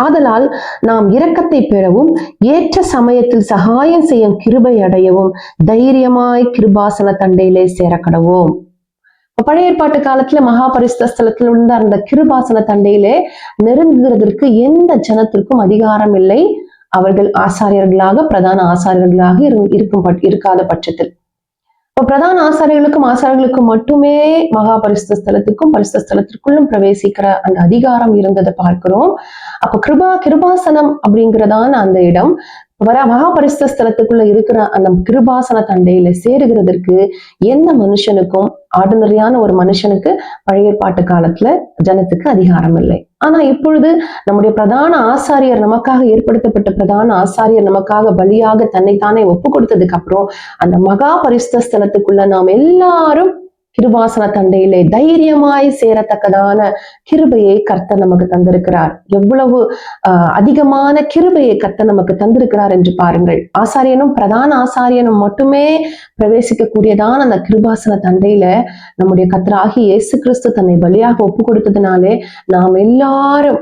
ஆதலால் நாம் இரக்கத்தை பெறவும் ஏற்ற சமயத்தில் சகாயம் செய்யும் கிருபை அடையவும் தைரியமாய் கிருபாசன தண்டையிலே சேரக்கடவோம். பழைய ஏற்பாட்டு காலத்துல மகாபரிசுத்த இருந்த அந்த கிருபாசன தண்டையிலே நெருங்குகிறதற்கு எந்த ஜனத்திற்கும் அதிகாரம் இல்லை. அவர்கள் ஆசாரியர்களாக பிரதான ஆசாரியர்களாக இருக்கும் பட்- இருக்காத பட்சத்தில். இப்போ பிரதான ஆசாரியர்களுக்கும் ஆசாரியர்களுக்கும் மட்டுமே மகா பரிசுத்த ஸ்தலத்துக்கும் பரிசுத்த ஸ்தலத்திற்குள்ளும் பிரவேசிக்கிற அந்த அதிகாரம் இருந்ததை பார்க்கிறோம். அப்ப கிருபா கிருபாசனம் அப்படிங்கிறதான அந்த இடம். வர மகா ஸ்தலத்துக்குள்ள இருக்கிற அந்த கிருபாசன தண்டையில சேருகிறதற்கு எந்த மனுஷனுக்கும் ஆர்டினரியான ஒரு மனுஷனுக்கு பழைய பாட்டு காலத்துல ஜனத்துக்கு அதிகாரம் இல்லை. ஆனா இப்பொழுது நம்முடைய பிரதான ஆசாரியர் நமக்காக ஏற்படுத்தப்பட்ட பிரதான ஆசாரியர் நமக்காக பலியாக தன்னைத்தானே ஒப்பு கொடுத்ததுக்கு அப்புறம் அந்த மகா ஸ்தலத்துக்குள்ள நாம் எல்லாரும் கிருபாசன தண்டையிலே தைரியமாய் சேரத்தக்கதான கிருபையை கர்த்தர் நமக்கு தந்திருக்கிறார். எவ்வளவு ஆஹ், அதிகமான கிருபையை கர்த்தர் நமக்கு தந்திருக்கிறார் என்று பாருங்கள். ஆசாரியனும் பிரதான ஆசாரியனும் மட்டுமே பிரவேசிக்கக்கூடியதான அந்த கிருபாசன தண்டையில நம்முடைய கத்தராகி இயேசு கிறிஸ்து தன்னை பலியாக ஒப்பு கொடுத்ததுனாலே நாம் எல்லாரும்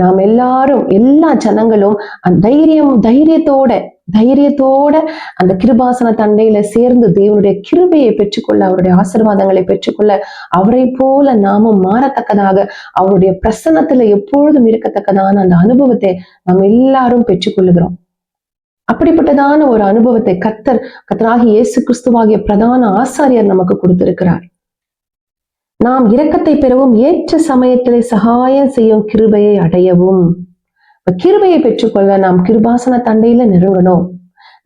நாம் எல்லாரும் எல்லா ஜனங்களும் அந்த தைரியம் தைரியத்தோட தைரியத்தோட அந்த கிருபாசன தண்டையில சேர்ந்து தேவனுடைய கிருபையை பெற்றுக்கொள்ள அவருடைய ஆசிர்வாதங்களை பெற்றுக்கொள்ள அவரை போல நாமும் மாறத்தக்கதாக அவருடைய பிரசன்னத்துல எப்பொழுதும் இருக்கத்தக்கதான அந்த அனுபவத்தை நாம் எல்லாரும் பெற்றுக்கொள்ளுகிறோம். அப்படிப்பட்டதான ஒரு அனுபவத்தை கத்தர் கத்தராகி இயேசு கிறிஸ்துவாகிய பிரதான ஆசாரியர் நமக்கு கொடுத்திருக்கிறார். நாம் இரக்கத்தை பெறவும் ஏற்ற சமயத்திலே சகாயம் செய்யும் கிருபையை அடையவும். கிருபையை பெற்றுக்கொள்ள நாம் கிருபாசன தண்டையில நெருங்கணும்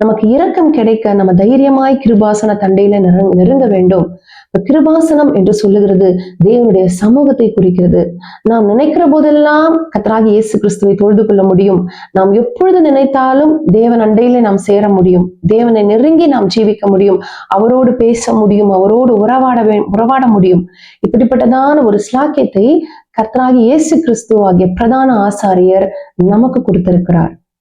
நமக்கு இரக்கம் கிடைக்க நம்ம தைரியமாய் கிருபாசன தண்டையில நெருங்க நெருங்க வேண்டும். இப்ப கிருபாசனம் என்று சொல்லுகிறது தேவனுடைய சமூகத்தை குறிக்கிறது. நாம் நினைக்கிற போதெல்லாம் கத்தராகி இயேசு கிறிஸ்துவை தொழுது கொள்ள முடியும். நாம் எப்பொழுது நினைத்தாலும் தேவன் அண்டையில நாம் சேர முடியும். தேவனை நெருங்கி நாம் ஜீவிக்க முடியும். அவரோடு பேச முடியும். அவரோடு உறவாட உறவாட முடியும். இப்படிப்பட்டதான ஒரு ஸ்லாக்கியத்தை கர்த்தராகி இயேசு கிறிஸ்து ஆகிய பிரதான ஆசாரியர் நமக்கு கொடுத்திருக்கிறார்.